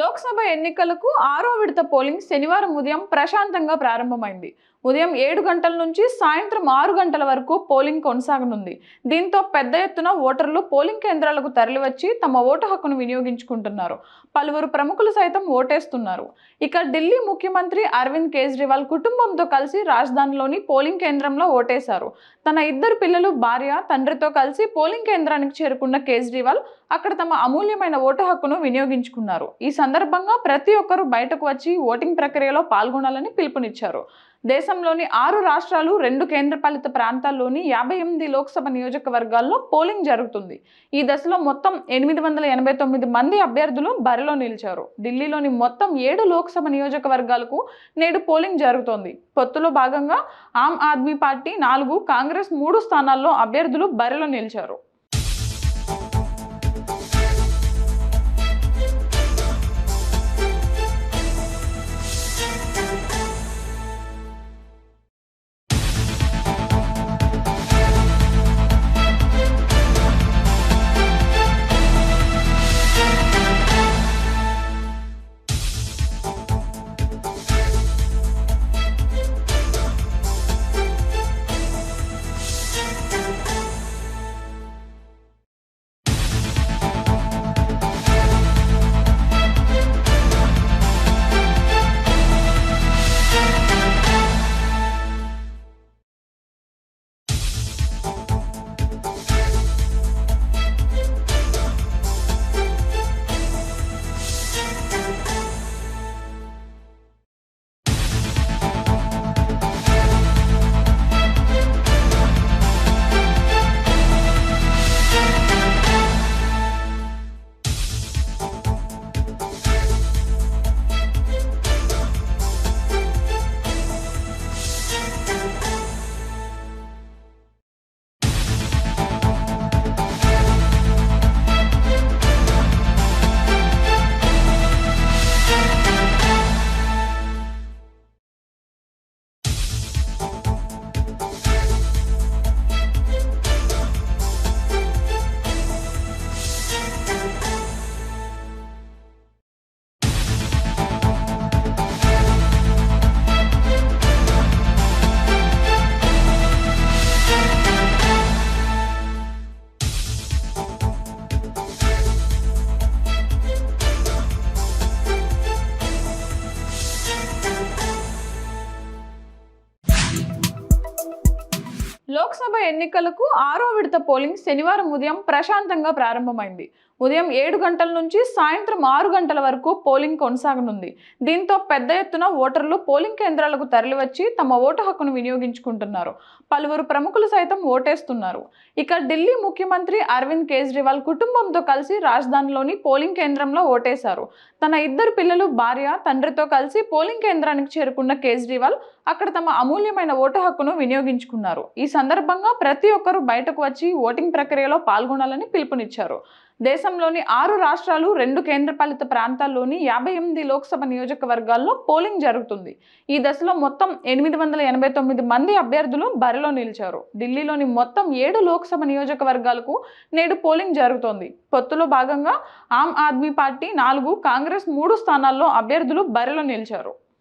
లోక్సభ ఎన్నికలకు ఆరో విడత పోలింగ్ శనివారం ఉదయం ప్రశాంతంగా ప్రారంభమైంది. ఉదయం ఏడు గంటల నుంచి సాయంత్రం ఆరు గంటల వరకు పోలింగ్ కొనసాగనుంది. దీంతో పెద్ద ఎత్తున ఓటర్లు పోలింగ్ కేంద్రాలకు తరలివచ్చి తమ ఓటు హక్కును వినియోగించుకుంటున్నారు. పలువురు ప్రముఖులు సైతం ఓటేస్తున్నారు. ఇక ఢిల్లీ ముఖ్యమంత్రి అరవింద్ కేజ్రీవాల్ కుటుంబంతో కలిసి రాజధానిలోని పోలింగ్ కేంద్రంలో ఓటేశారు. తన ఇద్దరు పిల్లలు భార్య తండ్రితో కలిసి పోలింగ్ కేంద్రానికి చేరుకున్న కేజ్రీవాల్ అక్కడ తమ అమూల్యమైన ఓటు హక్కును వినియోగించుకున్నారు. ఈ సందర్భంగా ప్రతి ఒక్కరూ బయటకు వచ్చి ఓటింగ్ ప్రక్రియలో పాల్గొనాలని పిలుపునిచ్చారు. దేశంలోని ఆరు రాష్ట్రాలు రెండు కేంద్రపాలిత ప్రాంతాల్లోని యాభై ఎనిమిది లోక్సభ నియోజకవర్గాల్లో పోలింగ్ జరుగుతుంది. ఈ దశలో మొత్తం ఎనిమిది వందల ఎనభై తొమ్మిది మంది అభ్యర్థులు బరిలో నిలిచారు. ఢిల్లీలోని మొత్తం ఏడు లోక్సభ నియోజకవర్గాలకు నేడు పోలింగ్ జరుగుతోంది. పొత్తులో భాగంగా ఆమ్ ఆద్మీ పార్టీ నాలుగు కాంగ్రెస్ మూడు స్థానాల్లో అభ్యర్థులు బరిలో నిలిచారు. లోక్సభ ఎన్నికలకు ఆరో విడత పోలింగ్ శనివారం ఉదయం ప్రశాంతంగా ప్రారంభమైంది. ఉదయం ఏడు గంటల నుంచి సాయంత్రం ఆరు గంటల వరకు పోలింగ్ కొనసాగనుంది. దీంతో పెద్ద ఎత్తున ఓటర్లు పోలింగ్ కేంద్రాలకు తరలివచ్చి తమ ఓటు హక్కును వినియోగించుకుంటున్నారు. పలువురు ప్రముఖులు సైతం ఓటేస్తున్నారు. ఇక ఢిల్లీ ముఖ్యమంత్రి అరవింద్ కేజ్రీవాల్ కుటుంబంతో కలిసి రాజధానిలోని పోలింగ్ కేంద్రంలో ఓటేశారు. తన ఇద్దరు పిల్లలు భార్య తండ్రితో కలిసి పోలింగ్ కేంద్రానికి చేరుకున్న కేజ్రీవాల్ అక్కడ తమ అమూల్యమైన ఓటు హక్కును వినియోగించుకున్నారు. ఈ సందర్భంగా ప్రతి ఒక్కరూ బయటకు వచ్చి ఓటింగ్ ప్రక్రియలో పాల్గొనాలని పిలుపునిచ్చారు. దేశంలోని ఆరు రాష్ట్రాలు రెండు కేంద్రపాలిత ప్రాంతాల్లోని యాభై ఎనిమిది లోక్సభ నియోజకవర్గాల్లో పోలింగ్ జరుగుతుంది. ఈ దశలో మొత్తం ఎనిమిది వందల ఎనభై తొమ్మిది మంది అభ్యర్థులు బరిలో నిలిచారు. ఢిల్లీలోని మొత్తం ఏడు లోక్సభ నియోజకవర్గాలకు నేడు పోలింగ్ జరుగుతోంది. పొత్తులో భాగంగా ఆమ్ ఆద్మీ పార్టీ నాలుగు కాంగ్రెస్ మూడు స్థానాల్లో అభ్యర్థులు బరిలో నిలిచారు.